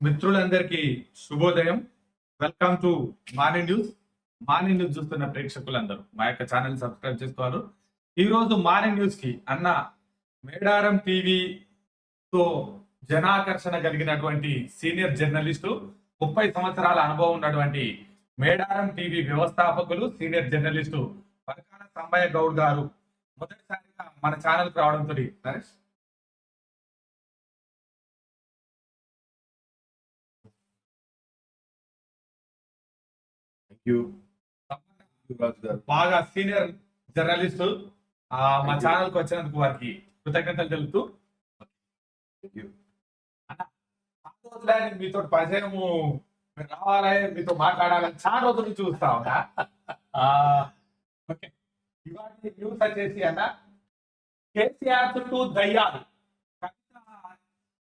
మిత్రులందరికీ శుభోదయం. Welcome to morning news morning news చూస్తున్న ప్రేక్షకులందరూ మా యొక్క ఛానల్ సబ్స్క్రైబ్ చేసుకోవాలి. ఈ రోజు మార్నింగ్ న్యూస్కి అన్న మేడారం టీవీతో జనాకర్షణ కలిగినటువంటి సీనియర్ జర్నలిస్టు ముప్పై సంవత్సరాల అనుభవం ఉన్నటువంటి మేడారం టీవీ వ్యవస్థాపకులు సీనియర్ జర్నలిస్టు పరకాల సంబయ్య గౌడ్ గారు. మొదటిసారిగా మన ఛానల్కి రావడంతో నరేష్ యూ బాగా సీనియర్ జర్నలిస్ట్ మా ఛానల్కి వచ్చినందుకు వారికి కృతజ్ఞతలు తెలుపుతూ. మీతో పరిచయము రావాలి మీతో మాట్లాడాలని చాలా రోజుల నుంచి చూస్తా ఉన్నా. ఇవాటి న్యూస్ వచ్చేసి అన్న కేసీఆర్ చుట్టూ దయ్యాలు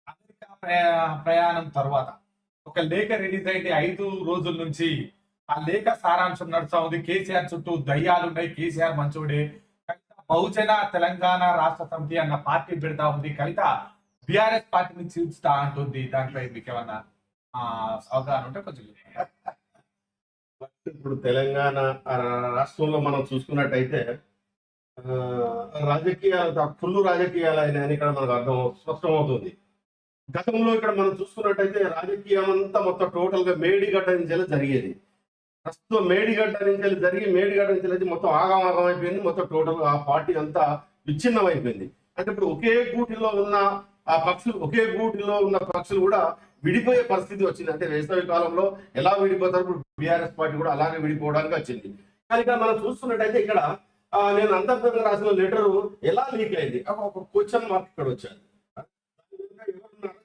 అమెరికా ప్రయా- ప్రయాణం తర్వాత ఒక లేఖ రిలీజ్ అయితే ఐదు రోజుల నుంచి ఆ లేఖ సారాంశం నడుస్తా ఉంది. కేసీఆర్ చుట్టూ దయ్యాలు ఉన్నాయి కేసీఆర్ మంచోడే. కవిత బహుజన తెలంగాణ రాష్ట్ర సమితి అన్న పార్టీ పెడతా ఉంది. కవిత బిఆర్ఎస్ పార్టీని చీల్చుతా అంటుంది. దాంట్లో మీకు ఏమన్నా ఆ, అవగాహన ఉంటే కొంచెం ఇప్పుడు తెలంగాణ రాష్ట్రంలో మనం చూసుకున్నట్టయితే ఆ, రాజకీయాలు ఫుల్ రాజకీయాలు అయినాయని ఇక్కడ మనకు అర్థం స్పష్టమవుతుంది. గతంలో ఇక్కడ మనం చూసుకున్నట్టయితే రాజకీయం అంతా మొత్తం టోటల్గా మేడిగడ్డ జరిగేది. ప్రస్తుతం మేడిగడ్డ నుంచి జరిగి మేడిగడ్డ నుంచి వెళ్ళి మొత్తం ఆగమాగం అయిపోయింది. మొత్తం టోటల్ ఆ పార్టీ అంతా విచ్ఛిన్నం అయిపోయింది అంటే ఇప్పుడు ఒకే గూటిలో ఉన్న ఆ పక్షులు ఒకే గూటిలో ఉన్న పక్షులు కూడా విడిపోయే పరిస్థితి వచ్చింది. అంటే వేసవి కాలంలో ఎలా విడిపోతారు? ఇప్పుడు బీఆర్ఎస్ పార్టీ కూడా అలాగే విడిపోవడానికి వచ్చింది. కానీ మనం చూస్తున్నట్టయితే ఇక్కడ నేను అంతర్గతంగా రాసిన లెటర్ ఎలా లీక్ అయింది? ఒక- క్వశ్చన్ మార్క్ ఇక్కడ వచ్చాను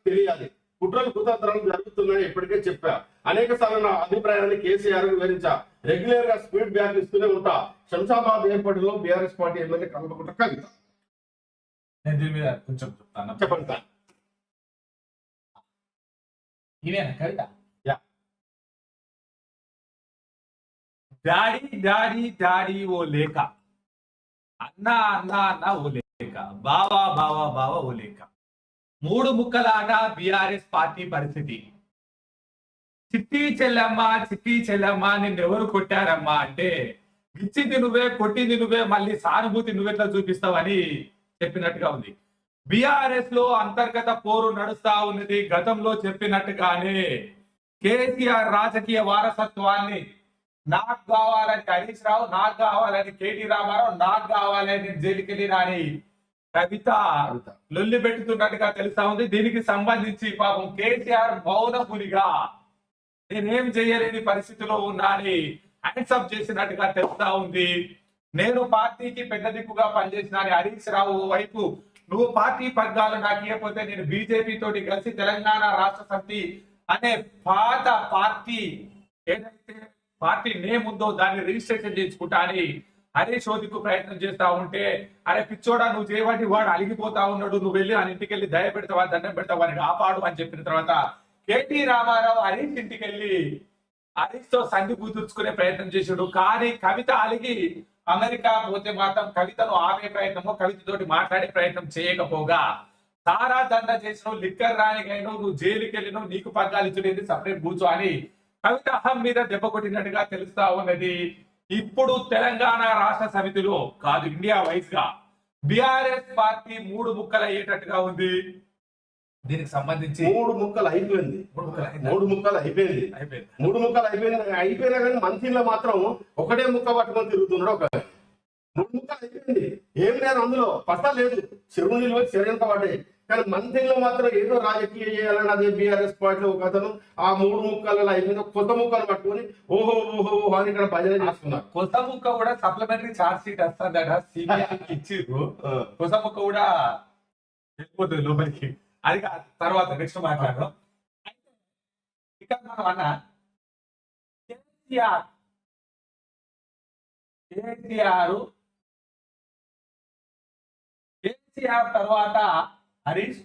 తెలియాలి. కుట్రలు కుతంత్రాలు జరుగుతున్నాయని ఇప్పటికే చెప్పా. అనేక సార్లు నా అభిప్రాయాన్ని కేసీఆర్ వివరించా. రెగ్యులర్గా స్పీడ్ బ్యాక్ ఇస్తూనే ఉంటా. శంషాబాద్ ఏర్పాటులో BRS party MLA Kalvakuntla Kavitha నేను దీని మీద కొంచెం చెప్తాను. చెప్పండి ఇవేనా కవిత. డాడీ డాడీ డాడీ ఓ లేఖ అన్న అన్న అన్న ఓ లేఖ బావా బావా బావా ఓ లేఖ మూడు ముక్కలాట బిఆర్ఎస్ పార్టీ పరిస్థితి. చిట్టి చెల్లమ్మ చిట్టి చెల్లమ్మ నిన్నెవరు కొట్టారమ్మా అంటే ఇచ్చింది నువ్వే కొట్టింది నువ్వే మళ్ళీ సానుభూతి నువ్వెట్లా చూపిస్తావని చెప్పినట్టుగా ఉంది. బీఆర్ఎస్లో అంతర్గత పోరు నడుస్తా ఉన్నది గతంలో చెప్పినట్టుగానే కేసీఆర్ రాజకీయ వారసత్వాన్ని నాకు కావాలని హరీష్ రావు నాకు కావాలని కేటీ రామారావు నాకు కావాలని జైలుకెళ్ళి రాని కవిత లొల్లి పెట్టుతున్నట్టుగా తెలుస్తా ఉంది. దీనికి సంబంధించి పాపం కేసీఆర్ మౌన పులిగా నేనేం చేయలేని పరిస్థితిలో ఉన్నా అని యాక్సెప్ట్ చేసినట్టుగా తెలుస్తా ఉంది. నేను పార్టీకి పెద్ద దిక్కుగా పనిచేసిన హరీష్ రావు వైపు నువ్వు పార్టీ పగ్గాలు నాకు ఇవ్వకపోతే నేను బీజేపీ తోటి కలిసి తెలంగాణ రాష్ట్ర సమితి అనే పాత పార్టీ ఏదైతే పార్టీ నేమ్ ఉందో దాన్ని రిజిస్ట్రేషన్ చేసుకుంటా అని అరే శోధికు ప్రయత్నం చేస్తా ఉంటే అరే పిచ్చోడా నువ్వు చేయబట్టి వాడు అలిగిపోతా ఉన్నాడు నువ్వు వెళ్ళి ఆయన ఇంటికి వెళ్ళి దయ పెడతావా దండం పెడతావా అని కాపాడు అని చెప్పిన తర్వాత కేటీ రామారావు హరీష్ ఇంటికి వెళ్ళి హరీష్తో సంధి కుదుర్చుకునే ప్రయత్నం చేశాడు. కానీ కవిత అలిగి అమెరికా పోతే మాత్రం కవితను ఆపే ప్రయత్నమో కవితతోటి మాట్లాడే ప్రయత్నం చేయకపోగా తారా దండ చేసినావు లిక్కర్ రానికైనా నువ్వు జైలుకి వెళ్ళినావు నీకు పగ్గాలు ఇచ్చుడేది సపరేట్ కూర్చో అని కవిత అహం మీద దెబ్బ కొట్టినట్టుగా తెలుస్తా ఉన్నది. ఇప్పుడు తెలంగాణ రాష్ట్ర సమితిలో కాదు ఇండియా వైస్గా బిఆర్ఎస్ పార్టీ మూడు ముక్కలు అయ్యేటట్టుగా ఉంది. దీనికి సంబంధించి మూడు ముక్కలు అయిపోయింది. మూడు ముక్కలు అయిపోయింది? అయిపోయింది. మూడు ముక్కలు అయిపోయింది అయిపోయినా కానీ మంత్రిలో మాత్రం ఒకటే ముక్క పట్టుకొని తిరుగుతున్నాడు ఒక. మూడు ముక్కలు అయిపోయింది. ఏం లేదు అందులో. పట్ట లేదు. చెరువు నిల్వ చెరువు పడ్డాయి. కానీ మంత్రిలో మాత్రం ఏదో రాజకీయ చేయాలని అదే బీఆర్ఎస్ పార్టీ ఒక అతను ఆ మూడు ముక్కలలో అయిపోయింది ఒక కొత్త ముక్కలు పట్టుకొని ఓహో ఓహో ఓహో అని ఇక్కడ భజన చేస్తున్నారు. కొత్త ముక్క కూడా సప్లిమెంటరీ చార్జ్ షీట్ వస్తుందట సిబిఐకి ఇచ్చిర్రు. కొత్త ముక్క కూడా వెళ్ళిపోతుంది లోపలికి. అది తర్వాత నెక్స్ట్ మాట్లాడదాం. ఇక్కడ మనం అన్న కేసీఆర్ కేసీఆర్ కేసీఆర్ తర్వాత హరీష్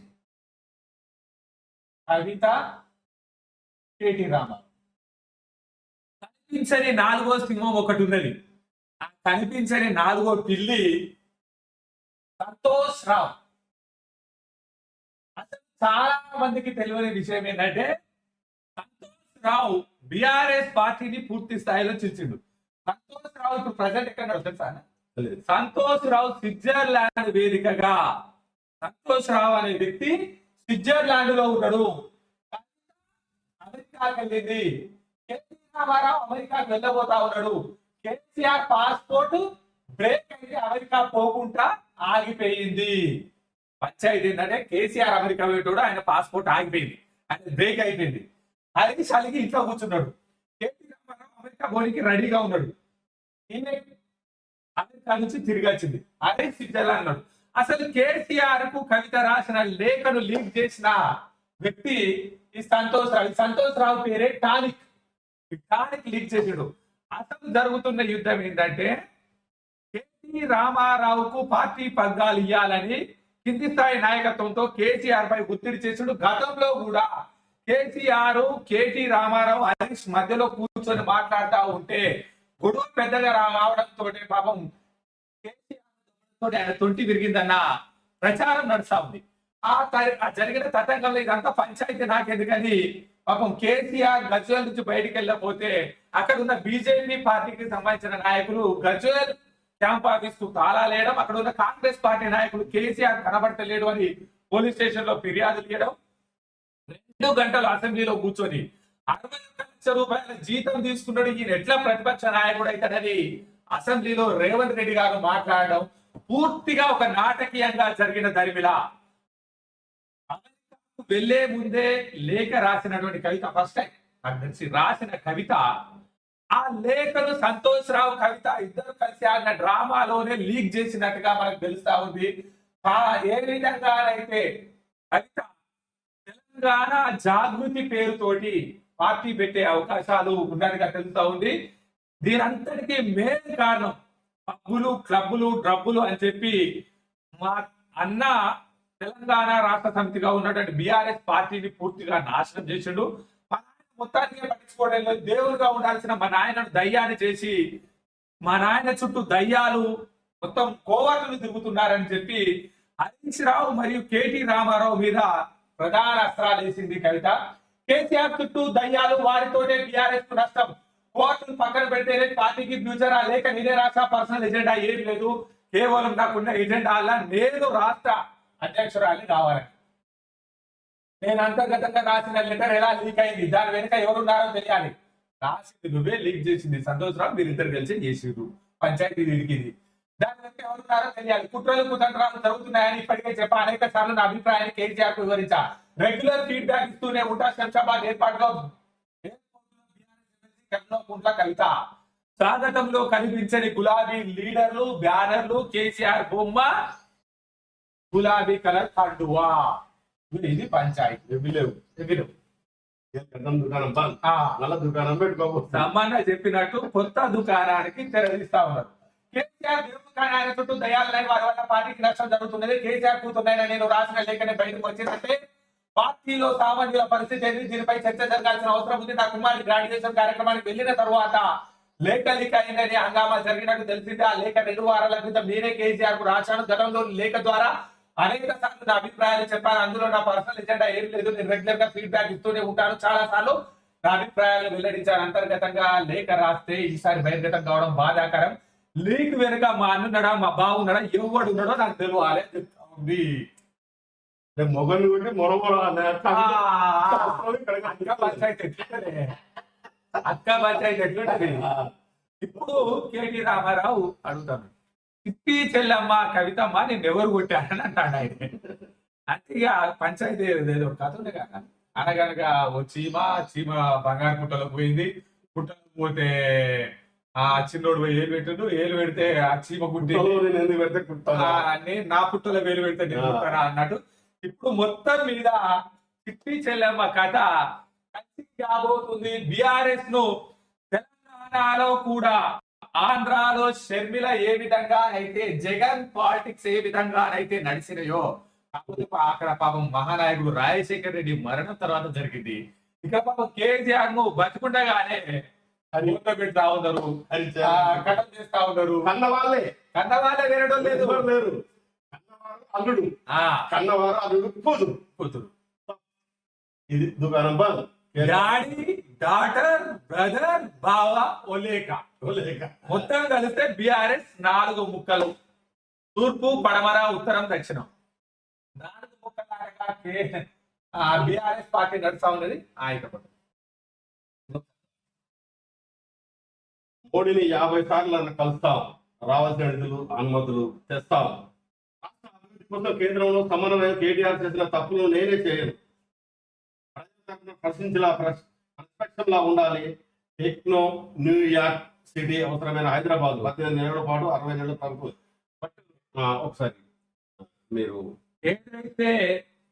కవిత కేటీ రామ. కనిపించని నాలుగో సింహం ఒకటి ఉన్నది. ఆ కనిపించని నాలుగో పిల్లి సంతోష్ రావు అసలు చాలా మందికి తెలియని విషయం ఏంటంటే రావు బిఆర్ఎస్ పార్టీని పూర్తి స్థాయిలో చిచ్చిండు సంతోష్ రావు ఇప్పుడు ప్రజెంట్ ఎక్కడ తెలుసా సంతోష్ రావు స్విట్జర్లాండ్ వేదికగా సంతోష్ రావు అనే వ్యక్తి స్విట్జర్లాండ్లో ఉన్నాడు. అమెరికాకి వెళ్ళింది. కేసీ రామారావు అమెరికాకి వెళ్ళబోతా ఉన్నాడు. కేసీఆర్ పాస్పోర్ట్ బ్రేక్ అయితే అమెరికా పోకుండా ఆగిపోయింది. పంచాయతీ ఏంటంటే కేసీఆర్ అమెరికా పోయేటోడు ఆయన పాస్పోర్ట్ ఆగిపోయింది. ఆయన బ్రేక్ అయిపోయింది. అది చలిగి ఇంట్లో కూర్చున్నాడు. కేసీ రామారావు అమెరికా పోనీకి రెడీగా ఉన్నాడు. ఈయన అమెరికా నుంచి తిరిగి వచ్చింది. అదే స్విట్జర్లాండ్ అన్నాడు అసలు కేసీఆర్కు కవిత రాసిన లేఖను లీక్ చేసిన వ్యక్తి ఈ సంతోష్ రావు. సంతోష్ రావు పేరే టానిక్. టానిక్ లీక్ చేసాడు అసలు జరుగుతున్న యుద్ధం ఏంటంటే కేసీ రామారావుకు పార్టీ పగ్గాలు ఇవ్వాలని కింది స్థాయి నాయకత్వంతో కేసీఆర్ పై ఒత్తిడి చేసాడు గతంలో కూడా కేసీఆర్ కేటీ రామారావు హరీష్ మధ్యలో కూర్చొని మాట్లాడుతూ ఉంటే గొడవ పెద్దగా రావడంతో పాపం తోటి ఆయన తొంటి విరిగిందన్న ప్రచారం నడుస్తా ఉంది. ఆ జరిగిన తతంగంలో ఇదంతా పంచాయతీ నాకెందుకని పాపం కేసీఆర్ గజ్వేల్ నుంచి బయటికి వెళ్ళకపోతే అక్కడ ఉన్న బీజేపీ పార్టీకి సంబంధించిన నాయకులు గజ్వేల్ క్యాంప్ ఆఫీస్కు తాళాలేయడం అక్కడ ఉన్న కాంగ్రెస్ పార్టీ నాయకులు కేసీఆర్ కనబడతలేడు అని పోలీస్ స్టేషన్లో ఫిర్యాదు చేయడం రెండు గంటలు అసెంబ్లీలో కూర్చొని అరవై లక్షల రూపాయల జీతం తీసుకున్నాడు. ఈయన ఎట్లా ప్రతిపక్ష నాయకుడు అవుతాడని అసెంబ్లీలో రేవంత్ రెడ్డి గారు మాట్లాడడం పూర్తిగా ఒక నాటకీయంగా జరిగిన దరిమిలా వెళ్ళే ముందే లేఖ రాసినటువంటి కవిత ఫస్ట్ టైం నాకు తెలిసి రాసిన కవిత ఆ లేఖను సంతోష్ రావు కవిత ఇద్దరు కలిసి ఆడిన డ్రామాలోనే లీక్ చేసినట్టుగా మనకు తెలుస్తా ఉంది. ఆ ఏ విధంగానైతే కవిత తెలంగాణ జాగృతి పేరుతోటి పార్టీ పెట్టే అవకాశాలు ఉన్నట్టుగా తెలుస్తా ఉంది. దీనంతటికీ మెయిన్ కారణం పబ్బులు క్లబ్బులు డ్రబ్బులు అని చెప్పి మా అన్న తెలంగాణ రాష్ట్ర సమితిగా ఉన్నటువంటి బీఆర్ఎస్ పార్టీని పూర్తిగా నాశనం చేసిండు. మా నాయన మొత్తానికి పట్టించుకోవడం దేవుడుగా ఉండాల్సిన మా నాయనను దయ్యాన్ని చేసి మా నాయన చుట్టూ దయ్యాలు మొత్తం కోవర్టులు తిరుగుతున్నారని చెప్పి హరీష్ రావు మరియు కేటీ రామారావు మీద ప్రధాన అస్త్రాలు వేసింది కవిత. కేసీఆర్ చుట్టూ దయ్యాలు వారితోనే బీఆర్ఎస్ నష్టం. కోర్టును పక్కన పెడితేనే పార్టీకి ఫ్యూచరా? లేక నేనే రాష్ట్ర పర్సనల్ ఎజెండా ఏం లేదు? కేవలం నాకున్న ఎజెండా అలా నేను రాష్ట్ర అధ్యక్షురాలి కావాలని నేను అంతర్గతంగా రాసిన లెటర్ ఎలా లీక్ అయింది? దాని వెనుక ఎవరున్నారో తెలియాలి. రాసింది నువ్వే లీక్ చేసింది సంతోషరావు మీరిద్దరు మీరు కలిసి చేసిరు పంచాయతీ ఇరికింది దాని వెనుక ఎవరున్నారో తెలియాలి. కుట్రలు కుతంత్రాలు జరుగుతున్నాయని ఇప్పటికే చెప్పా. అనేక సార్లు నా అభిప్రాయాన్ని కేసీఆర్ వివరించా. రెగ్యులర్ ఫీడ్బ్యాక్ ఇస్తూనే ఉంటా శంషాబాద్ ఏర్పాటులో. కుంట్ల కవిత. స్వాగతంలో కనిపించని గులాబీ లీడర్లు బ్యానర్లు కేసీఆర్ బొమ్మ గులాబీ కలర్ కండువా. ఇది పంచాయతీ. లేవు. విలువ. సామాన్య చెప్పినట్టు కొత్త దుకాణానికి తెరదీస్తా ఉన్నారు. కేసీఆర్ ఆయన చుట్టూ దయాలని వారి వల్ల పార్టీకి నష్టం జరుగుతున్నది. కేసీఆర్ కూతున్నాయని నేను రాసిన లేఖనే బయటకు వచ్చిందంటే పార్టీలో సామాన్యుల పరిస్థితి ఏంటి? దీనిపై చర్చ జరగాల్సిన అవసరం ఉంది. నా కుమారి గ్రాడ్యుయేషన్ కార్యక్రమానికి వెళ్ళిన తర్వాత లేఖ లీక్ అయిందని హంగామా జరిగినట్టు తెలిసింది. ఆ లేఖ రెండు వారాల క్రితం నేనే కేసీఆర్కు రాశాను. గతంలో లేఖ ద్వారా అనేక సార్లు నా అభిప్రాయాలు చెప్పాను. అందులో నా పర్సనల్ ఎజెండా ఏం లేదు. నేను రెగ్యులర్గా ఫీడ్బ్యాక్ ఇస్తూనే ఉంటాను. చాలా సార్లు నా అభిప్రాయాలు వెల్లడించాను. అంతర్గతంగా లేఖ రాస్తే ఈసారి బహిర్గతం కావడం బాధాకరం. లీక్ వెనుక మా అన్నున్నాడా మా బావున్నాడా ఎవడు ఉన్నాడో నాకు తెలియాలి చెప్తా ఉంది. మొగని కొట్టి మొర అక్క పంచాయతీ? అక్క పంచాయతీ ఎట్లుంటది? ఇప్పుడు కేటీ రామారావు అడుగుతాను తిప్పి చెల్లమ్మ కవితమ్మ నేను ఎవరు కొట్టానని అంటాడు ఆయన. అంటే ఇక పంచాయతీ ఏదో కథ ఉంది కదా. అనగనగా ఓ చీమ చీమ బంగారు పుట్టలో పోయింది. పుట్టలో పోతే ఆ చిన్నోడు పోయి ఏలు పెట్టిండు. ఏలు పెడితే ఆ చీమ గుడ్డి పెడితే నా పుట్టలో వేలు పెడితే నేను అన్నట్టు ఇప్పుడు మొత్తం మీద చిట్టి చెల్లెమ్మ కథ కాబోతుంది బిఆర్ఎస్ను తెలంగాణలో కూడా ఆంధ్రాలో షర్మిల ఏ విధంగా అయితే జగన్ పాలిటిక్స్ ఏ విధంగా అయితే నడిచినాయో అక్కడ పాపం మహానాయకుడు రాజశేఖర్ రెడ్డి మరణం తర్వాత జరిగింది. ఇక పాపం కేసీఆర్ను బతుకుండగానే అది ఊళ్ళో పెడతా ఉన్నారు. కథం చేస్తా ఉన్నారు. కన్న వాళ్ళే కన్న వాళ్ళే లేరు అల్లుడు. కన్నవారు అల్లుడు కూతురు. కూతురు. ఇది దుకాణం బంద్ డాడీ డాటర్ బ్రదర్ బావ ఒలేక. లేక మొత్తం కలిస్తే బిఆర్ఎస్ నాలుగు ముక్కలు. తూర్పు పడమర ఉత్తరం దక్షిణం. నాలుగు ముక్కలాగా బిఆర్ఎస్ పార్టీ నడుస్తా ఉన్నది ఆయకపోతే మోడీని యాభై సార్లు అన్న కలుస్తాం. రావాల్సిన నిధులు అనుమతులు తెస్తాం. కోసం కేంద్రంలో సమన్వయం కేటీఆర్ చేసిన తప్పులు నేనే చేయను. ప్రజల తరపున ప్రశ్నించేలా ప్రతిపక్షంలా ఉండాలి. టెక్నో న్యూయార్క్ సిటీ అవసరమైన హైదరాబాద్. పద్దెనిమిది నెలల పాటు అరవై నెలల ప్రభుత్వం ఒకసారి మీరు ఏదైతే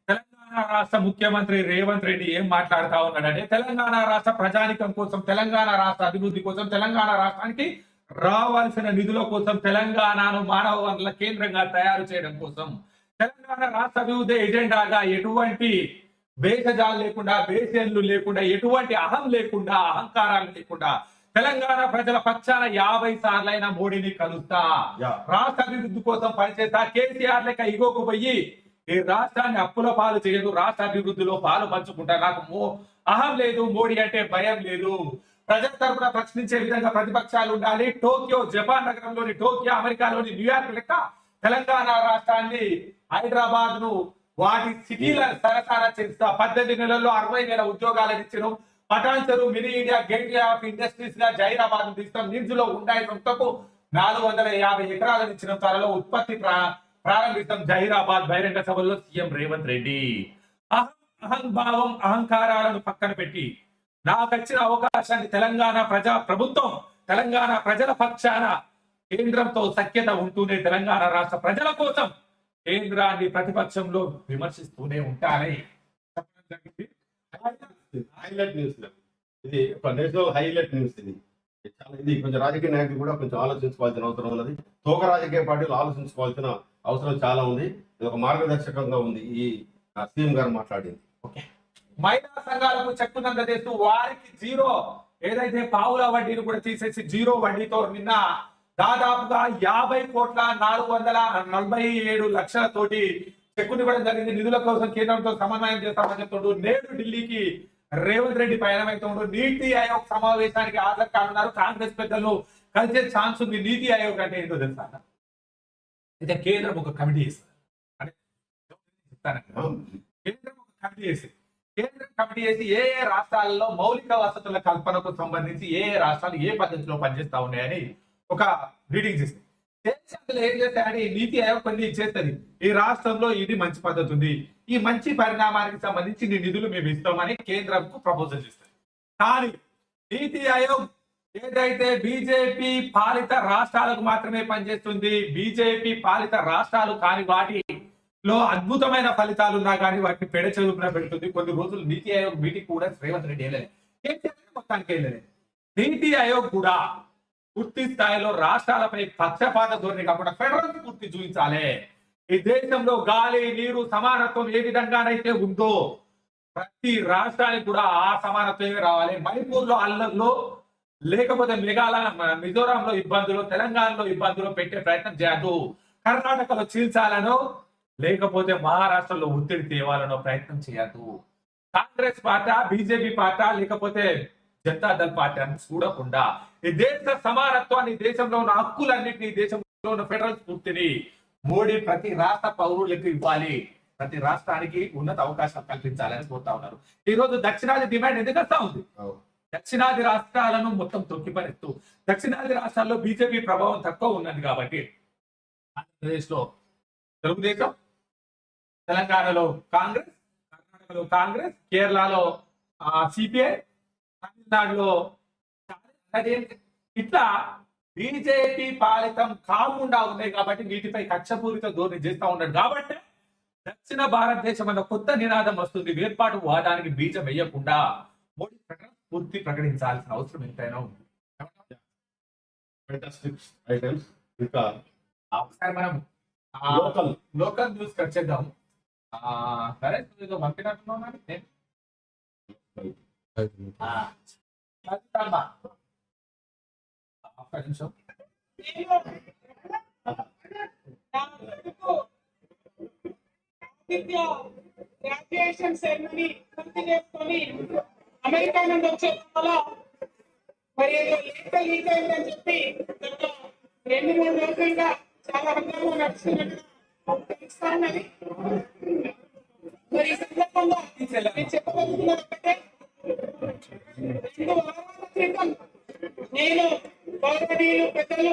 తెలంగాణ రాష్ట్ర ముఖ్యమంత్రి రేవంత్ రెడ్డి ఏం మాట్లాడుతా ఉన్నాడంటే తెలంగాణ రాష్ట్ర ప్రజానికం కోసం తెలంగాణ రాష్ట్ర అభివృద్ధి కోసం తెలంగాణ రాష్ట్రానికి రావాల్సిన నిధుల కోసం తెలంగాణను మానవ వనరుల కేంద్రంగా తయారు చేయడం కోసం తెలంగాణ రాష్ట్ర అభివృద్ధి ఎజెండాగా ఎటువంటి భేషజాలు లేకుండా బేసేన్లు లేకుండా ఎటువంటి అహం లేకుండా అహంకారాలు లేకుండా తెలంగాణ ప్రజల పక్షాన యాభై సార్లైన మోడీని కలుస్తా. రాష్ట్ర అభివృద్ధి కోసం పనిచేస్తా. కేసీఆర్ లెక్క ఇగోకు పోయి ఈ రాష్ట్రాన్ని అప్పుల పాలు చేయదు. రాష్ట్ర అభివృద్ధిలో పాలు పంచుకుంటా. నాకు అహం లేదు మోడీ అంటే భయం లేదు. ప్రజల తరపున ప్రశ్నించే విధంగా ప్రతిపక్షాలు ఉండాలి. టోక్యో జపాన్ నగరంలోని టోక్యో అమెరికాలోని న్యూయార్క్ లెక్క తెలంగాణ రాష్ట్రాన్ని హైదరాబాద్ను వాటి సిటీల సరసన చేస్తా. పద్దెనిమిది నెలల్లో అరవై వేల ఉద్యోగాలను ఇచ్చిన. Patancheru mini India gateway of ఇండస్ట్రీస్గా Zaheerabad తీస్తాం. నిమ్స్లో ఉండాయి సంస్థకు నాలుగు వందల యాభై ఎకరాలను ఇచ్చిన. త్వరలో ఉత్పత్తి ప్రా- ప్రారంభిస్తాం. జహీరాబాద్ బహిరంగ సభలో సీఎం రేవంత్ రెడ్డి. అహం అహంభావం అహంకారాలను పక్కన పెట్టి నాకు వచ్చిన అవకాశాన్ని తెలంగాణ ప్రజా ప్రభుత్వం తెలంగాణ ప్రజల పక్షాన కేంద్రంతో సఖ్యత ఉంటూనే తెలంగాణ రాష్ట్ర ప్రజల కోసం కేంద్రాన్ని ప్రతిపక్షంలో విమర్శిస్తూనే ఉంటారని హైలైట్ న్యూస్ ఇది. ఒక నేషనల్ హైలైట్ న్యూస్ ఇది. చాలా ఇది. కొంచెం రాజకీయ నాయకులు కూడా కొంచెం ఆలోచించుకోవాల్సిన అవసరం ఉన్నది. తోక రాజకీయ పార్టీలు ఆలోచించుకోవాల్సిన అవసరం చాలా ఉంది. ఇది ఒక మార్గదర్శకంగా ఉంది ఈ సీఎం గారు మాట్లాడింది. మహిళా సంఘాలకు చెక్కునంద చేస్తూ వారికి జీరో ఏదైతే పావుల వడ్డీని కూడా తీసేసి జీరో వడ్డీతో నిన్న దాదాపుగా యాభై కోట్ల నాలుగు వందల నలభై ఏడు లక్షల తోటి చెక్కునివ్వడం జరిగింది. నిధుల కోసం కేంద్రంతో సమన్వయం చేస్తామని చెప్తుండు. నేడు ఢిల్లీకి రేవంత్ రెడ్డి పయనమవుతుండు నీతి ఆయోగ్ సమావేశానికి హాజరు కానున్నారు. కాంగ్రెస్ పెద్దలు కలిసే ఛాన్స్ ఉంది. నీతి ఆయోగ్ అంటే ఏంటో తెలుసా? అయితే కేంద్రం ఒక కమిటీ ఇస్తుంది అంటే కేంద్రం ఒక కమిటీ వేసి కేంద్రం కమిటీ చేసి ఏ ఏ రాష్ట్రాల్లో మౌలిక వసతుల కల్పనకు సంబంధించి ఏ ఏ రాష్ట్రాలు ఏ పద్ధతిలో పనిచేస్తా ఉన్నాయని ఒక రీడింగ్ చేసింది చేసి ఏం చేస్తాయని నీతి ఆయోగ్ కొన్ని ఇచ్చేస్తుంది. ఈ రాష్ట్రంలో ఇది మంచి పద్ధతి ఉంది. ఈ మంచి పరిణామానికి సంబంధించి నీ నిధులు మేము ఇస్తామని కేంద్రంకు ప్రపోజల్ చేస్తుంది. కానీ నీతి ఆయోగ్ ఏదైతే బీజేపీ పాలిత రాష్ట్రాలకు మాత్రమే పనిచేస్తుంది బీజేపీ పాలిత రాష్ట్రాలు కాని వాటి లో అద్భుతమైన ఫలితాలు ఉన్నా కానీ వాటిని పెడ చదువుకున పెడుతుంది. కొన్ని రోజులు నీతి ఆయోగ్ మీటింగ్ కూడా రేవంత్ రెడ్డి వెళ్ళలేదు. మొత్తానికి వెళ్ళలేదు? నీతి ఆయోగ్ కూడా పూర్తి స్థాయిలో రాష్ట్రాలపై పక్షపాత ధోరణి కాకుండా ఫెడరల్ పూర్తి చూపించాలి. ఈ దేశంలో గాలి నీరు సమానత్వం ఏ విధంగానైతే ఉందో ప్రతి రాష్ట్రానికి కూడా ఆ సమానత్వమే రావాలి. మణిపూర్లో అల్లర్లో లేకపోతే మేఘాలయ మిజోరాంలో ఇబ్బందులు తెలంగాణలో ఇబ్బందులు పెట్టే ప్రయత్నం చేయదు కర్ణాటకలో చీల్చాలనో లేకపోతే మహారాష్ట్రలో ఒత్తిడి తేవాలనో ప్రయత్నం చేయద్దు. కాంగ్రెస్ పార్టీ బీజేపీ పార్టీ లేకపోతే జనతా దళ్ పార్టీ అని చూడకుండా ఈ దేశ సమానత్వాన్ని దేశంలో ఉన్న హక్కులన్నింటినీ దేశంలో ఉన్న ఫెడరల్ స్ఫూర్తిని మోడీ ప్రతి రాష్ట్ర పౌరులకు ఇవ్వాలి. ప్రతి రాష్ట్రానికి ఉన్నత అవకాశాలు కల్పించాలని కోరుతా ఉన్నారు. ఈ రోజు దక్షిణాది డిమాండ్ ఎందుకు వస్తా ఉంది? దక్షిణాది రాష్ట్రాలను మొత్తం తొక్కిపరుస్తూ దక్షిణాది రాష్ట్రాల్లో బీజేపీ ప్రభావం తక్కువ ఉన్నది కాబట్టి ఆంధ్రప్రదేశ్లో తెలుగుదేశం తెలంగాణలో కాంగ్రెస్ కర్ణాటకలో కాంగ్రెస్ కేరళలో సిపిఐ తమిళనాడులో? ఇట్లా బీజేపీ పాలితం కాకుండా ఉన్నాయి కాబట్టి వీటిపై కక్షపూరిత ధోరణి చేస్తా ఉన్నాడు. కాబట్టి దక్షిణ భారతదేశం అన్న కొత్త నినాదం వస్తుంది. వేర్పాటు వాదానికి బీజం వేయకుండా మోడీ ప్రకటన పూర్తి ప్రకటించాల్సిన అవసరం ఎంతైనా ఉంది. ఇంకా మనం లోకల్ లోకల్ న్యూస్ కట్ చేద్దాం సరే నువ్వు ఏదో పంపినట్టున్నావు ఒక్క నిమిషం. గ్రాడ్యుయేషన్ సెరమనీ పూర్తి చేసుకొని అమెరికా నుండి వచ్చే మరి ఏదో లీక్ అయిందని చెప్పి రెండు మూడు రోజులుగా చాలా హంగామా నడుస్తున్నట్టు తెలుస్తానని ఉన్నది మరి ఈ సందర్భంగా నేను చెప్పదలుచుకున్నది ఒకటే రెండు వారాల క్రితం నేను గౌరవనీయులు పెద్దలు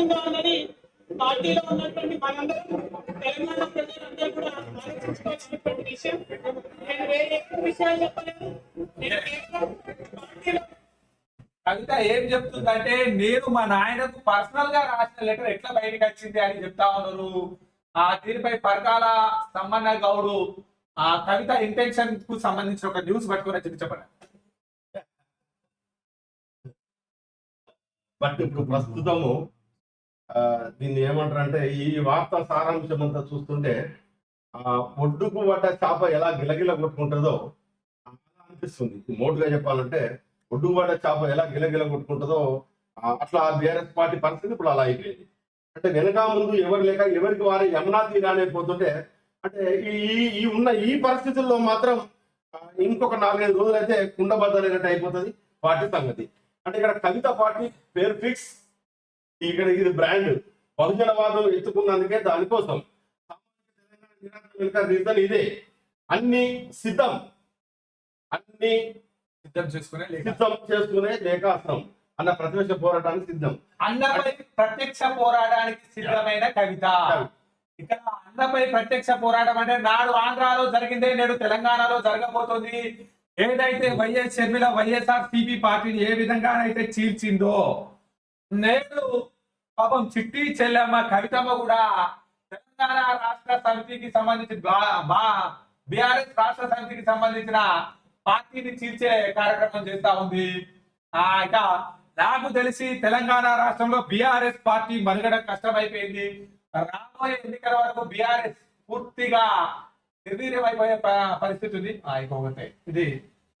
అన్నది పార్టీలో ఉన్నటువంటి మనందరం తెలంగాణ ప్రజలందరూ కూడా ఆలోచించుకోవాల్సినటువంటి విషయం. నేను వేరే ఎక్కువ విషయాలు చెప్పలేదు నేను కేవలం పార్టీలో కవిత ఏం చెప్తుందంటే నేను మా నాయనకు పర్సనల్గా రాసిన లెటర్ ఎట్లా బయటకు వచ్చింది? అని చెప్తా ఉన్నారు. ఆ దీనిపై పరకాల సంబంధ గౌడు ఆ కవిత ఇంటెన్షన్కు సంబంధించిన ఒక న్యూస్ పట్టుకుని వచ్చి చెప్పండి. బట్ ఇప్పుడు ప్రస్తుతము దీన్ని దీన్ని ఏమంటారంటే ఈ వార్త సారాంశం అంతా చూస్తుంటే ఆ ఒడ్డుకు పడ్డ చేప ఎలా గిలగిల కొట్టుకుంటుందో అనిపిస్తుంది. మోటుగా చెప్పాలంటే ఒడ్డుకు పడ్డ చేప ఎలా గిలగిల కొట్టుకుంటుందో ఆ, అట్లా బీఆర్ఎస్ పార్టీ పరిస్థితి ఇప్పుడు అలా అయిపోయింది. అంటే వెనక ముందు ఎవరు లేక ఎవరికి వారి యమునా తీరానే పోతుంటే అంటే ఈ ఈ- ఉన్న ఈ పరిస్థితుల్లో మాత్రం ఇంకొక నాలుగైదు రోజులు అయితే కుండబద్దలైనట్టు అయిపోతుంది పార్టీ సంగతి. అంటే ఇక్కడ కవిత పార్టీ పేరు ఫిక్స్ ఇక్కడ ఇది బ్రాండ్ బహుజనవాదం ఎత్తుకున్నందుకే దానికోసం రీజన్ ఇదే. అన్ని సిద్ధం. అన్ని సిద్ధం చేసుకునే సిద్ధం చేసుకునే లేఖాస్త్రం. అన్న ప్రతిపక్ష పోరాటానికి సిద్ధం. అన్నపై ప్రత్యక్ష పోరాటానికి సిద్ధమైన కవిత. ఇక్కడ అన్నపై ప్రత్యక్ష పోరాటం అంటే నాడు ఆంధ్రాలో జరిగిందే నేడు తెలంగాణలో జరగబోతోంది. ఏదైతే వైఎస్ షర్మిల వైఎస్ఆర్ సిపి పార్టీని ఏ విధంగానైతే చీల్చిందో నేడు పాపం చిట్టి చెల్లెమ్మ కవితమ్మ కూడా తెలంగాణ రాష్ట్ర సమితికి సంబంధించి బీఆర్ఎస్ రాష్ట్ర సమితికి సంబంధించిన పార్టీని చీల్చే కార్యక్రమం చేస్తా ఉంది. ఆ ఇక నాకు తెలిసి తెలంగాణ రాష్ట్రంలో బీఆర్ఎస్ పార్టీ మనుగడ కష్టమైపోయింది. రాబోయే ఎన్నికల వరకు బీఆర్ఎస్ పూర్తిగా నిర్వీర్యమైపోయే పరిస్థితి ఉంది. ఇది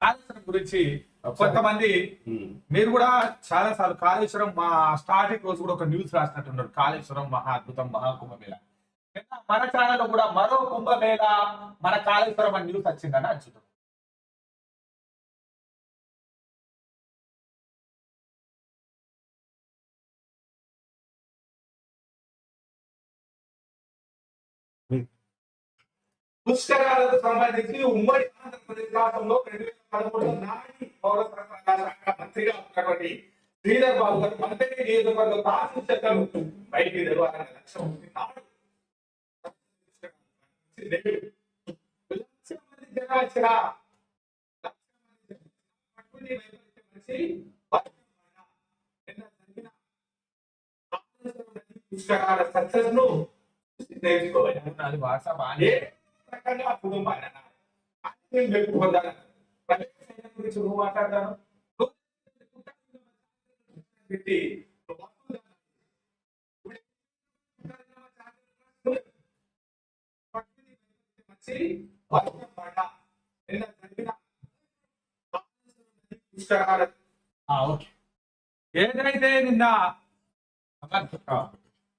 కాళేశ్వరం గురించి కొంతమంది మీరు కూడా చాలా సార్లు కాళేశ్వరం మా స్టార్టింగ్ రోజు కూడా ఒక న్యూస్ రాసినట్టున్నారు. కాళేశ్వరం మహా అద్భుతం మహా కుంభమేళ. మన ఛానల్ కూడా మరో కుంభమేళ మన కాళేశ్వరం అని న్యూస్ వచ్చిందని అంచుతాం పుష్కరాలకు సంబంధించి ఉమ్మడి ఆంధ్రప్రదేశ్ రాష్ట్రంలో రెండు వేల పదమూడులో నాటి పౌర సరఫరాల శాఖ మంత్రిగా ఉన్నటువంటి శ్రీధర్ బాబు గారు మంత్రి నియోజకవర్గ కాసు చట్టాలు బయటికి తెలవాలనే లక్ష్యం ఉంది. సక్సెస్ను నేర్చుకోవాలి అది వాట్సాప్ కుటుంబాన్ని అన్నారు పొందాలి గురించి నువ్వు మాట్లాడతాను పెట్టి ఏదైతే నిన్న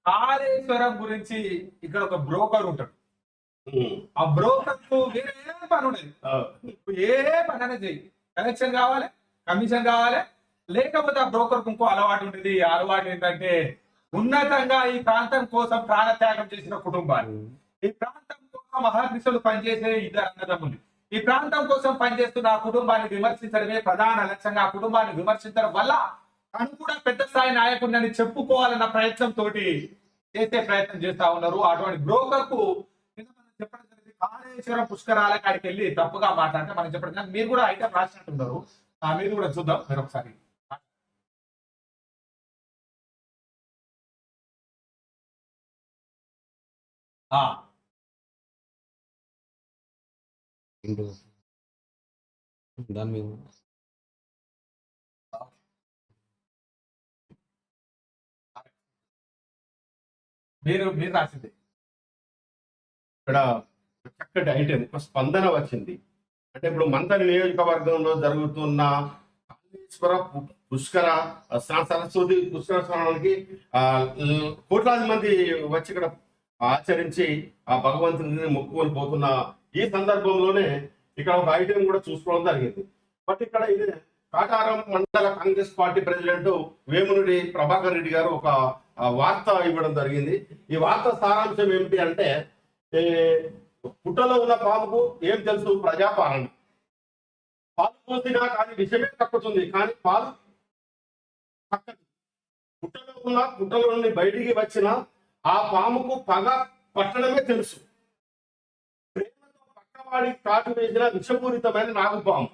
కాళేశ్వరం గురించి ఇక్కడ ఒక బ్రోకర్ ఉంటాడు. ఆ బ్రోకర్ వేరే పని ఉండదు నువ్వు ఏ పని అనేది చెయ్యి. కనెక్షన్ కావాలి కమిషన్ కావాలి. లేకపోతే ఆ బ్రోకర్ ఇంకో అలవాటు ఉంటుంది ఆ అలవాటు ఏంటంటే ఉన్నతంగా ఈ ప్రాంతం కోసం ప్రాణత్యాగం చేసిన కుటుంబాలు. ఈ ప్రాంతం కోసం మహాకృషులు పనిచేసే ఇద్దరు అన్నదమ్ములు. ఈ ప్రాంతం కోసం పనిచేస్తున్న ఆ కుటుంబాన్ని విమర్శించడమే ప్రధాన లక్ష్యంగా ఆ కుటుంబాన్ని విమర్శించడం వల్ల తను కూడా పెద్ద స్థాయి నాయకుడిని చెప్పుకోవాలన్న ప్రయత్నం తోటి చేసే ప్రయత్నం చేస్తా ఉన్నారు. అటువంటి బ్రోకర్కు చెప్పడం కాళేశ్వరం పుష్కరాల కాడికి వెళ్ళి తప్పుగా మాట్లాడితే మనం చెప్పడం మీరు కూడా ఐటమ్ రాసినట్టున్నారు. మీరు కూడా చూద్దాం. మీరు ఒకసారి మీరు మీరు రాసింది. ఇక్కడ చక్కటి ఐటెం ఒక స్పందన వచ్చింది. అంటే ఇప్పుడు మంతని నియోజకవర్గంలో జరుగుతున్న కాళేశ్వర పుష్కర సరస్వతి పుష్కర స్నానానికి కోట్లాది మంది వచ్చి ఇక్కడ ఆచరించి ఆ భగవంతుని మొక్కుకొని పోతున్న ఈ సందర్భంలోనే ఇక్కడ ఒక ఐటెం కూడా చూసుకోవడం జరిగింది. బట్ ఇక్కడ ఇది కాటారం మండల Congress party president Vemunudi Prabhakar Reddy garu ఒక వార్త ఇవ్వడం జరిగింది. ఈ వార్త సారాంశం ఏమిటి అంటే పుట్టలో ఉన్న పాముకు ఏం తెలుసు? ప్రజాపాలన. పాలు పోసినా కానీ విషమే తక్కుతుంది కానీ పాలు పక్కదు పుట్టలో ఉన్న పుట్టలో నుండి బయటికి వచ్చిన ఆ పాముకు పగ పట్టడమే తెలుసు. ప్రేమతో పక్కవాడి కాటు వేసిన విషపూరితమైన నాగుపాము.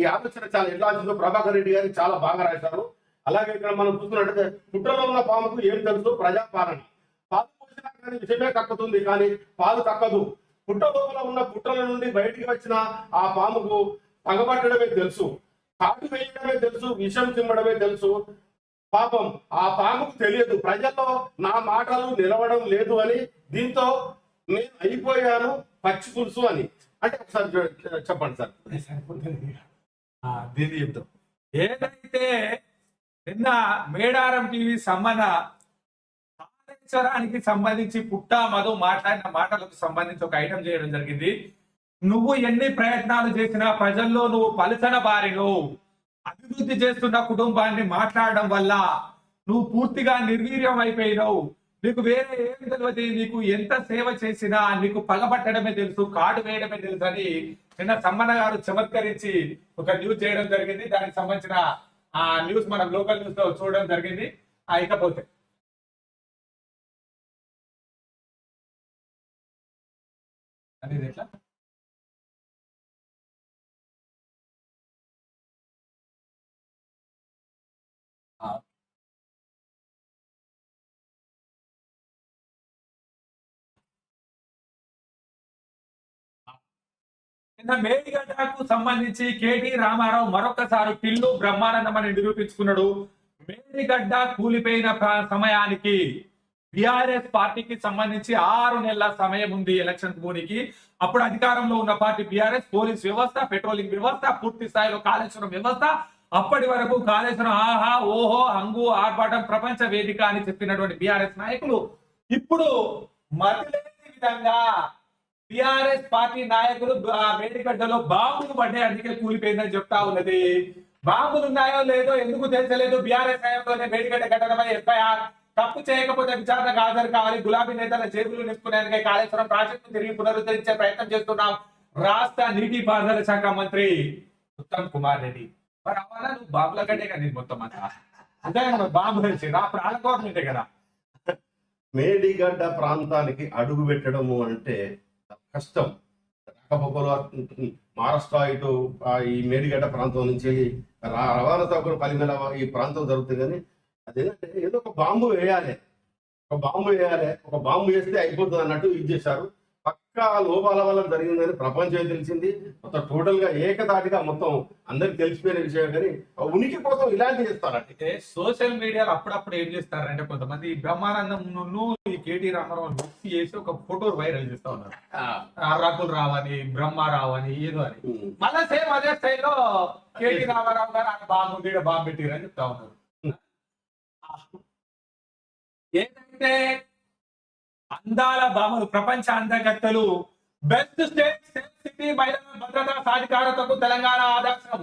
ఈ ఆలోచన చాలా ఎట్లా వచ్చిందో ప్రభాకర్ రెడ్డి గారు చాలా బాగా రాశారు. అలాగే ఇక్కడ మనం చూస్తున్నట్టయితే పుట్టలో ఉన్న పాముకు ఏం తెలుసు? ప్రజాపాలన. పాలు పోసినా కానీ విషమే తక్కుతుంది కానీ పాలు తక్కదు. పుట్ట ఉన్న పుట్టల నుండి బయటికి వచ్చిన ఆ పాముకు పగబట్టడమే తెలుసు కాటు వేయడమే తెలుసు విషం తిమ్మడమే తెలుసు. పాపం ఆ పాముకు తెలియదు ప్రజల్లో నా మాటలు నిలవడం లేదు అని దీంతో నేను అయిపోయాను పచ్చి పులుసు అని. అంటే ఒకసారి చెప్పండి సార్. ఆ, దీన్ని చెప్తాం ఏదైతే నిన్న మేడారం టీవీ సంబంధ స్వరానికి సంబంధించి పుట్టా మధు మాట్లాడిన మాటలకు సంబంధించి ఒక ఐటమ్ చేయడం జరిగింది. నువ్వు ఎన్ని ప్రయత్నాలు చేసినా ప్రజల్లో నువ్వు పలుచన బారిలో. అభివృద్ధి చేస్తున్న కుటుంబాన్ని మాట్లాడడం వల్ల నువ్వు పూర్తిగా నిర్వీర్యం అయిపోయినావు. నీకు వేరే ఏమి తెలియదు నీకు ఎంత సేవ చేసినా నీకు పగబట్టడమే తెలుసు కాడు వేయడమే తెలుసు అని నిన్న సమ్మన గారు చమత్కరించి ఒక న్యూస్ చేయడం జరిగింది. దానికి సంబంధించిన ఆ న్యూస్ మనం లోకల్ న్యూస్లో చూడడం జరిగింది. ఆ ఇకపోతే అనేది ఎట్లా? నిన్న మేడిగడ్డకు సంబంధించి కేటి రామారావు మరొకసారి పిల్లు బ్రహ్మానందం అని నిరూపించుకున్నాడు. మేడిగడ్డ కూలిపోయిన సమయానికి బిఆర్ఎస్ పార్టీకి సంబంధించి ఆరు నెలల సమయం ఉంది ఎలక్షన్ పోనీకి. అప్పుడు అధికారంలో ఉన్న పార్టీ బీఆర్ఎస్ పోలీస్ వ్యవస్థ పెట్రోలింగ్ వ్యవస్థ పూర్తి స్థాయిలో కాళేశ్వరం వ్యవస్థ. అప్పటి వరకు కాళేశ్వరం ఆహా ఓహో హంగు ఆర్భాటం ప్రపంచ వేదిక అని చెప్పినటువంటి బీఆర్ఎస్ నాయకులు ఇప్పుడు మతిలేని విధంగా బీఆర్ఎస్ పార్టీ నాయకులు ఆ మేడిగడ్డలో బాంబులు పడ్డాయి అందుకే కూలిపోయిందని చెప్తా ఉన్నది. బాంబులు ఉన్నాయో లేదో ఎందుకు తెలిసలేదు. బీఆర్ఎస్ హయాంలోనే మేడిగడ్డ ఘటనపై ఎఫ్ఐఆర్ తప్పు చేయకపోతే విచారణకు హాజరు కావాలి. గులాబీ నేతల చేతులు నింపుకునేందుకే కాళేశ్వరం ప్రాజెక్టు తిరిగి పునరుద్ధరించే ప్రయత్నం చేస్తున్నాం. రాష్ట్ర నీటిపారుదల శాఖ మంత్రి ఉత్తమ్ కుమార్ రెడ్డి. మరి అవ్వాలా? నువ్వు బాంబుల కంటే కదా నేను మొత్తం అంతా. అంతే కదా బాబు నుంచి నా ప్రాణ గవర్నమెంటే కదా. మేడిగడ్డ ప్రాంతానికి అడుగు పెట్టడము అంటే కష్టం. రాకపోకలు మహారాష్ట్ర ఇటు ఈ మేడిగడ్డ ప్రాంతం నుంచి రవాణా సౌకర్యం కలిగిన ఈ ప్రాంతం జరుగుతుంది కానీ అదేంటంటే ఏదో ఒక బాంబు వేయాలి. ఒక బాంబు వేయాలి. ఒక బాంబు వేస్తే అయిపోతుంది అన్నట్టు ఇది చేశారు. పక్కా లోపాల వల్ల జరిగిందని ప్రపంచం తెలిసింది. మొత్తం టోటల్గా ఏకదాటిగా మొత్తం అందరికి తెలిసిపోయిన విషయం కానీ ఉనికి కోసం ఇలాంటి చేస్తారండి అయితే సోషల్ మీడియాలో అప్పుడప్పుడు ఏం చేస్తారంటే కొంతమంది బ్రహ్మానందం ఈ కేటీ రామారావు మిక్స్ చేసి ఒక ఫోటో వైరల్ చేస్తా ఉన్నారు. రకుల్ రావని బ్రహ్మ రావని ఏదో అని. మళ్ళా సేమ్ అదే స్టైల్లో కేటీ రామారావు గారు ఈడ బాంబు పెట్టిరని చెప్తా ఉన్నారు. ఏదైతే అందాల భామలు ప్రపంచ అందగత్తలు బెస్ట్ స్టేట్ సేఫ్ సిటీ మహిళల భద్రతా సాధికారతకు తెలంగాణ ఆదర్శం.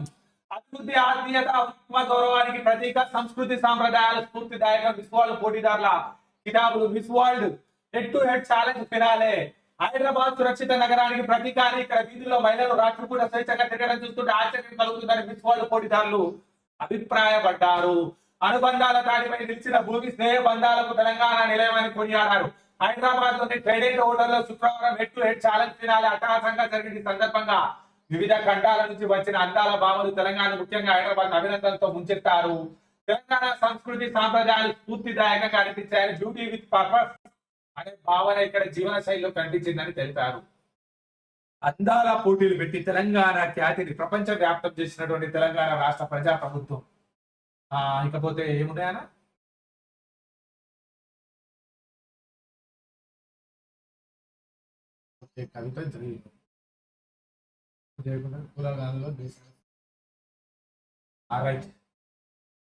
అభివృద్ధి ఆత్మీయత ఉత్తమ గౌరవానికి ప్రతీక సంస్కృతి సాంప్రదాయాల స్ఫూర్తిదాయక. మిస్ వరల్డ్ పోటీదారుల కితాబులు miss world head to head challenge finale Hyderabad సురక్షిత నగరానికి ప్రతీక అని ఇక్కడ వీధిలో మహిళలు రాత్రి కూడా స్వేచ్ఛగా తిరగడం చూస్తుంటే ఆశ్చర్యం కలుగుతుందని మిస్ వరల్డ్ పోటీదారులు అభిప్రాయపడ్డారు. అనుబంధాల దాడిపై నిలిచిన భూమి స్నేహ బంధాలకు తెలంగాణ నిలయమని కొనియాడారు. హైదరాబాద్లోని ట్రైడెంట్ హోటల్లో శుక్రవారం head to head challenge finale అట్టహాసంగా జరిగిన ఈ సందర్భంగా వివిధ ఖండాల నుంచి వచ్చిన అందాల భావలు తెలంగాణ ముఖ్యంగా హైదరాబాద్ అభినందనతో ముంచెత్తారు. తెలంగాణ సంస్కృతి సాంప్రదాయాలు స్ఫూర్తిదాయకంగా అనిపించాయని బ్యూటీ విత్ పర్పస్ అనే భావన ఇక్కడ జీవన శైలిలో కనిపించిందని తెలిపారు. అందాల పోటీలు పెట్టి తెలంగాణ ఖ్యాతిని ప్రపంచ వ్యాప్తం చేసినటువంటి తెలంగాణ రాష్ట్ర ప్రజా ప్రభుత్వం ఇకపోతే ఏమున్నాయనా ఓకే కవిత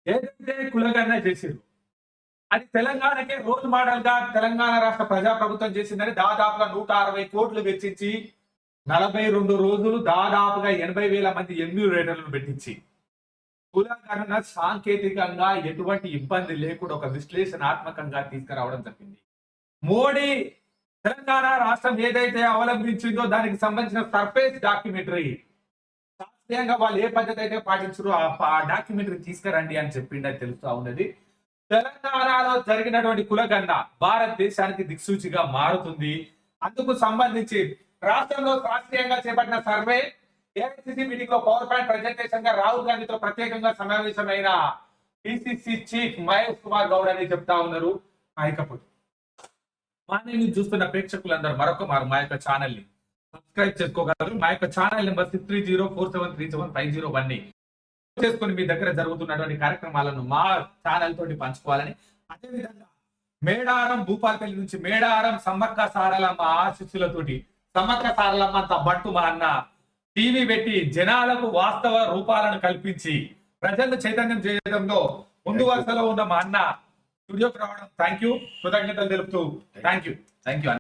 ఏదైతే కులగన్న చేసిరు అది తెలంగాణకే రోల్ మోడల్గా తెలంగాణ రాష్ట్ర ప్రజా ప్రభుత్వం చేసిందని దాదాపుగా నూట అరవై కోట్లు వెచ్చించి నలభై రెండు రోజులు దాదాపుగా ఎనభై వేల మంది ఎమ్యూరేటర్లను పెట్టించి కులగణన సాంకేతికంగా ఎటువంటి ఇబ్బంది లేకుండా ఒక విశ్లేషణాత్మకంగా తీసుకురావడం జరిగింది. మోడీ తెలంగాణ రాష్ట్రం ఏదైతే అవలంబించిందో దానికి సంబంధించిన సర్ఫేస్ డాక్యుమెంటరీ. శాస్త్రీయంగా వాళ్ళు ఏ పద్ధతి అయితే పాటించారో ఆ డాక్యుమెంటరీ తీసుకురండి అని చెప్పిండి అది తెలుస్తా ఉన్నది. తెలంగాణలో జరిగినటువంటి కులగన్న భారతదేశానికి దిక్సూచిగా మారుతుంది. అందుకు సంబంధించి రాష్ట్రంలో శాస్త్రీయంగా చేపట్టిన సర్వే ఏఐసిసి మీటింగ్లో పవర్ పాయింట్ ప్రజెంటేషన్గా రాహుల్ గాంధీతో ప్రత్యేకంగా సమావేశమైన పిసిసి చీఫ్ మహేష్ కుమార్ గౌడ్ అని చెప్తా ఉన్నారు. ఆయకపోతే మా నేను చూస్తున్న ప్రేక్షకులందరూ మరొక మారు మా యొక్క ఛానల్ని సబ్స్క్రైబ్ చేసుకోగలరు. మా యొక్క channel number six three zero four seven three seven five zero వన్ని చేసుకుని మీ దగ్గర జరుగుతున్నటువంటి కార్యక్రమాలను మా ఛానల్ తోటి పంచుకోవాలని. అదేవిధంగా మేడారం భూపాలపల్లి నుంచి మేడారం సమ్మక్క సారలమ్మ ఆశిస్సులతోటి సమ్మక్క సారలమ్మ అంత బట్టు మా అన్న టీవీ పెట్టి జనాలకు వాస్తవ రూపాలను కల్పించి ప్రజలను చైతన్యం చేయడంలో ముందు వరుసలో ఉన్న మా అన్న స్టూడియోకి రావడం. థ్యాంక్ యూ కృతజ్ఞతలు తెలుపుతూ. Thank you thank you